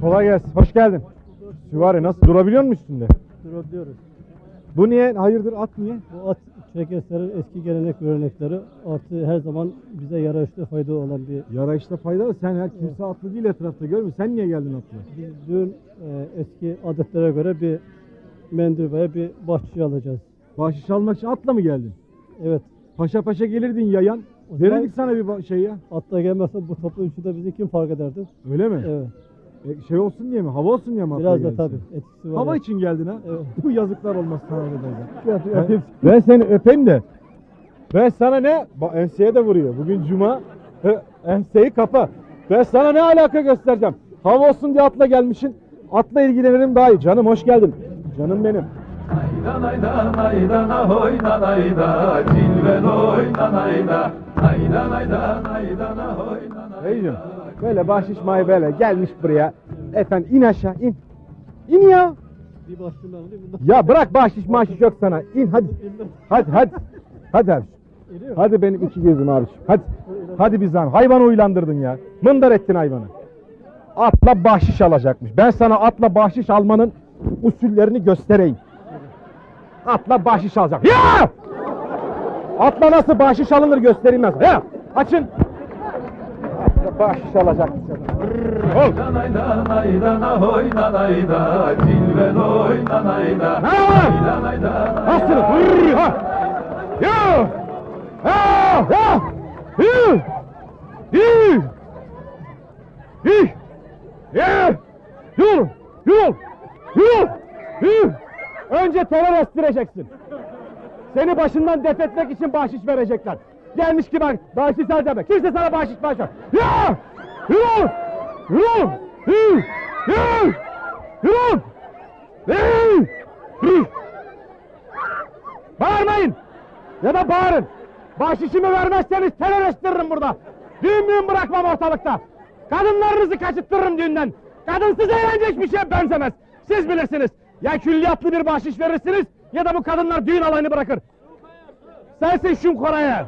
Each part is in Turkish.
Kolay gelsin. Hoş geldin. Süvari nasıl durabiliyor musun üstünde? durabiliyoruz. Bu niye? Hayırdır at niye? Bu at çekeslerin eski gelenek görenekleri artı her zaman bize yararlı fayda olan bir Yarayışta faydalı. Sen her kimse atlı değil etrafta görmüyor. Sen niye geldin atlı? biz dün e, eski adetlere göre bir mendil veya bir bahçe alacağız. Bahşiş almak için atla mı geldin? Evet. Paşa paşa gelirdin yayan. O zaman- Verirdik sana bir ba- şey ya. Atla gelmezse bu toplum içinde bizi kim fark ederdi? Öyle mi? Evet. E, şey olsun diye mi? Hava olsun diye mi Biraz da tabii etkisi var. Hava için geldin ha? Evet. Bu yazıklar olmaz sana yapayım. Ben seni öpeyim de. Ben sana ne? Bak enseye de vuruyor. Bugün cuma. Hı, Enseyi kapa. Ben sana ne alaka göstereceğim. Hava olsun diye atla gelmişsin. Atla ilgilenirim daha iyi. Canım hoş geldin. Canım benim. Aydan aydan aydana hoynan ayda Cilven oynan ayda Aydan aydan aydana hoynan ayda Beyciğim böyle bahşiş may böyle gelmiş buraya. Efendim in aşağı in. İn ya. Bir ben alayım. Ya bırak bahşiş mahşiş yok sana. İn hadi. Hadi hadi. Hadi abi. Hadi benim iki gözüm abi. Hadi. Hadi bir zahmet. Hayvanı uylandırdın ya. Mındar ettin hayvanı. Atla bahşiş alacakmış. Ben sana atla bahşiş almanın usullerini göstereyim. Atla bahşiş alacak. Ya! Atla nasıl bahşiş alınır göstereyim sana. Ya! Açın. Cilven oynan ayda Ne var? Nasıl? Hırr, ha! Ya! Ha! Ha! Hı! Hı! Hı! Ya! Yürü! Yürü! Yürü! Yürü! Önce terör estireceksin. Seni başından def etmek için bahşiş verecekler. Gelmiş ki bak, bahşiş al demek. Kimse sana bahşiş bahşiş. Ya! Yürü! Yürü! Yürü! Yürü! Yürü! Yürü! Yürü! Bağırmayın! Ya da bağırın! Bahşişimi vermezseniz terör estiririm burada! Düğün müğün bırakmam ortalıkta! Kadınlarınızı kaçırttırırım düğünden! Kadınsız eğlence hiçbir şeye benzemez! Siz bilirsiniz! Ya külliyatlı bir bahşiş verirsiniz ya da bu kadınlar düğün alayını bırakır! Sensin Şun Koray'a!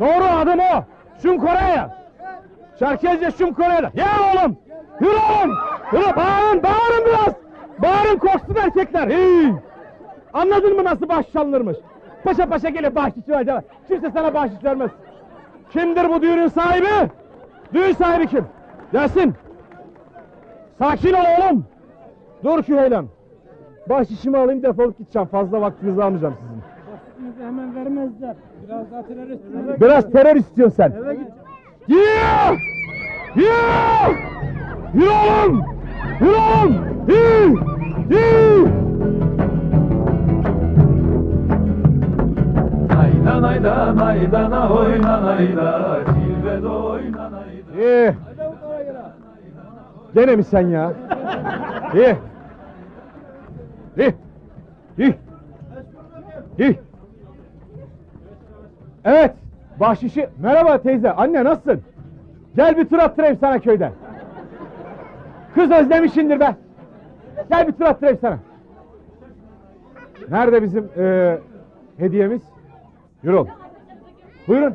Doğru adım o! Şun Koray'a! Çerkezce Şun Koray'a! Ya oğlum! Yürü oğlum! Yürü bağırın bağırın biraz! Bağırın korksun erkekler! Hey! Anladın mı nasıl bahşiş alınırmış? Paşa paşa gelip bahşiş verecek. Kimse sana bahşiş vermez. Kimdir bu düğünün sahibi? Düğün sahibi kim? Gelsin. Sakin ol oğlum. Dur Küheylan. Bahşişimi alayım defolup gideceğim. Fazla vaktinizi almayacağım sizin. Hemen vermezler. Biraz daha terörist. Biraz terör istiyorsun sen. Yürü! Yürü! Yürü oğlum! Yürü oğlum! Yürü! Yürü! Aydan aydan aydana hoynan ayda Cilven oynan ayda İyi. Gene mi sen ya? İyi. İyi. İyi. İyi. Evet. Bahşişi. Merhaba teyze. Anne nasılsın? Gel bir tur attırayım sana köyde. Kız özlemişindir be. Gel bir tur attırayım sana. Nerede bizim eee, hediyemiz? Yürü oğlum. Buyurun.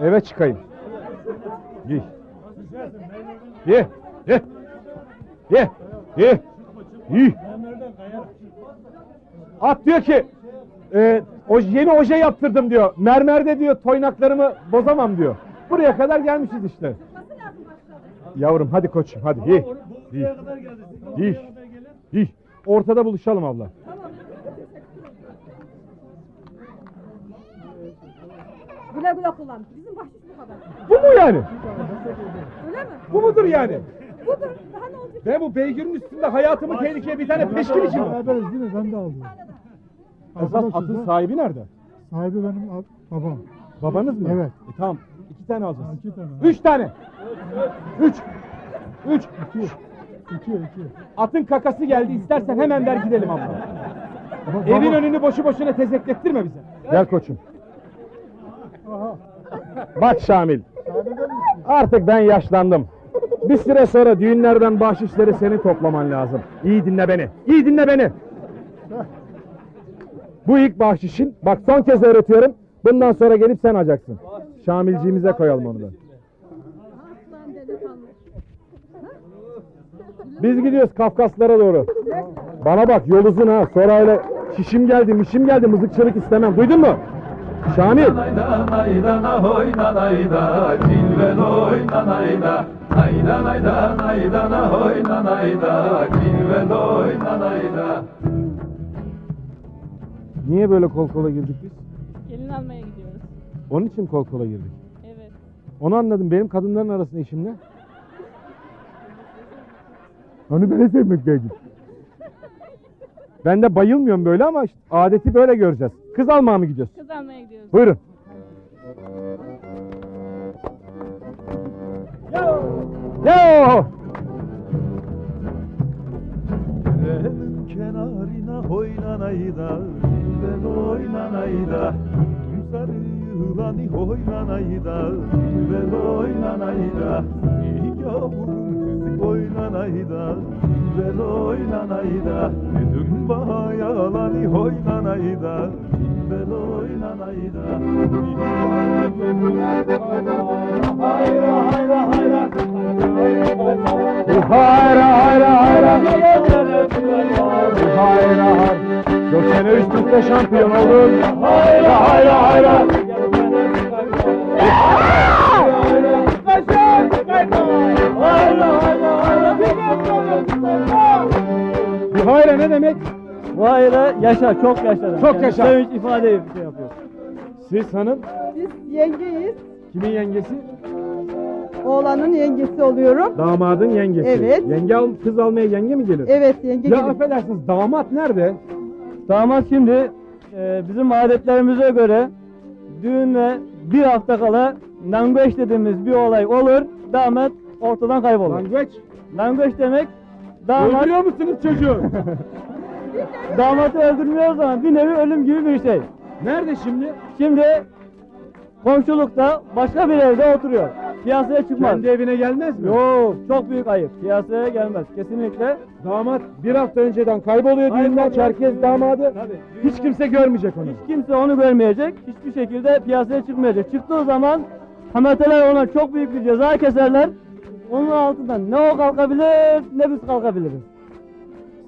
Eve çıkayım. Giy. Ye. Ye. Ye. Ye. At diyor ki e, o yeni oje yaptırdım diyor. Mermerde diyor toynaklarımı bozamam diyor. Buraya kadar gelmişiz işte. Yavrum hadi koçum hadi ye. Ye. Ye. Ye. Ortada buluşalım abla. Güle güle kullan. Bizim bahşiş bu kadar. Bu mu yani? Öyle mi? Bu mudur yani? Budur. Daha ne olacak? Ve bu beygirin üstünde hayatımı tehlikeye bir tane peşkin için mi? Beraberiz değil mi? Ben de aldım. Esas Arkadaşız atın da. sahibi nerede? Sahibi benim ab- babam. Babanız mı? Evet. E, tamam. İki tane alacağız. İki tane. Üç tane. Üç. Üç. İki. İki, iki. Atın kakası geldi. İstersen hemen ver gidelim abla. Ama Evin baba- önünü boşu boşuna tezeklettirme bize. Gel koçum. Bak Şamil. Artık ben yaşlandım. Bir süre sonra düğünlerden bahşişleri seni toplaman lazım. İyi dinle beni. İyi dinle beni. Bu ilk bahşişin. Bak son kez öğretiyorum. Bundan sonra gelip sen alacaksın. Şamilciğimize koyalım onu da. Biz gidiyoruz Kafkaslara doğru. Bana bak yol uzun ha. Sonra öyle şişim geldi, mişim geldi, mızıkçılık istemem. Duydun mu? Şamil. Niye böyle kol kola girdik biz? Gelin almaya gidiyoruz. Onun için kol kola girdik. Evet. Onu anladım. Benim kadınların arasında işim ne? Onu böyle sevmek geldim. Ben de bayılmıyorum böyle ama işte adeti böyle göreceğiz. Kız almaya mı gidiyoruz? Kız almaya gidiyoruz. Buyurun. Yo! Derenin kenarına hoynanayda Cilven oynanayda Sarı yılanı hoynanayda Cilven oynanayda İyi yavrum kızı oynanayda Cilven oynanayda Dedim bana yalanı hoynanayda Cilven oynanayda Hayra. Hayra hayra. Hayra üste şampiyon oldun. Hayra hayra hayra. Bir hayra ne demek? Bu ayrı yaşa, çok yaşa. Çok yaşa. Sevinç ifade bir şey yapıyor. Siz hanım Biz yengeyiz. kimin yengesi? Oğlanın yengesi oluyorum. Damadın yengesi. Evet. Yenge al, kız almaya yenge mi gelir? Evet yenge Ya gelin. affedersiniz damat nerede? Damat şimdi e, bizim adetlerimize göre düğüne bir hafta kala nangoş dediğimiz bir olay olur. Damat ortadan kaybolur. Language. Nangoş demek damat, Öldürüyor musunuz çocuğu? damatı öldürmüyoruz ama bir nevi ölüm gibi bir şey. nerede şimdi? Şimdi komşulukta başka bir evde oturuyor. Piyasaya çıkmaz. Kendi evine gelmez mi? Yok çok büyük ayıp. Piyasaya gelmez. Kesinlikle. Damat bir hafta önceden kayboluyor düğünden Kayboluyor. Çerkez damadı. Tabii. Hiç kimse görmeyecek onu. Hiç kimse onu görmeyecek. Hiçbir şekilde piyasaya çıkmayacak. Çıktığı zaman hameteler ona çok büyük bir ceza keserler. Onun altından ne o kalkabilir ne biz kalkabiliriz.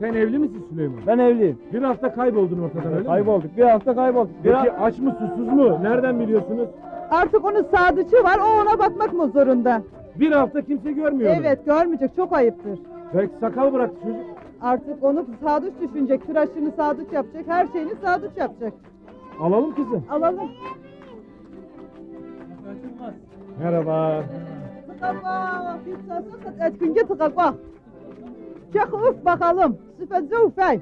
Sen evli misin Süleyman? Ben evliyim. Bir hafta kayboldun ortadan öyle mi? Kaybolduk. Bir hafta kaybolduk. Bir Peki aç mı susuz mu? Nereden biliyorsunuz? Artık onun sadıcı var. O ona bakmak mı zorunda? Bir hafta kimse görmüyor. Evet görmeyecek. Çok ayıptır. Belki sakal bıraktı çocuk. Artık onu sadıç düşünecek. Tıraşını sadıç yapacak. Her şeyini sadıç yapacak. Alalım kızı. Alalım. Merhaba. Tıkakva. Pizzası etkinge tıkakva. Çek uf bakalım. Süfetze ufey.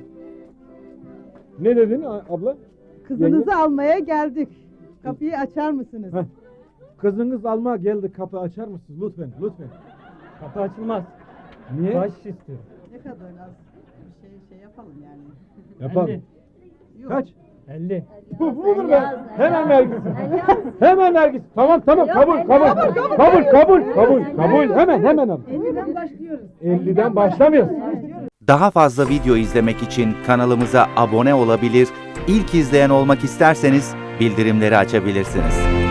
Ne dedin abla? Kızınızı Yenge? almaya geldik. Kapıyı açar mısınız? Heh. Kızınız alma geldi kapı açar mısınız lütfen lütfen. Kapı açılmaz. Niye? Baş istiyor. Ne kadar az bir şey şey yapalım yani. Yapalım. Kaç? 50. Bu budur be. Hemen vergisi. Hemen vergisi. Tamam tamam kabul kabul. Kabul kabul kabul kabul. Hemen hemen al. 50'den başlıyoruz. 50'den başlamıyoruz. Daha fazla video izlemek için kanalımıza abone olabilir, ilk izleyen olmak isterseniz bildirimleri açabilirsiniz.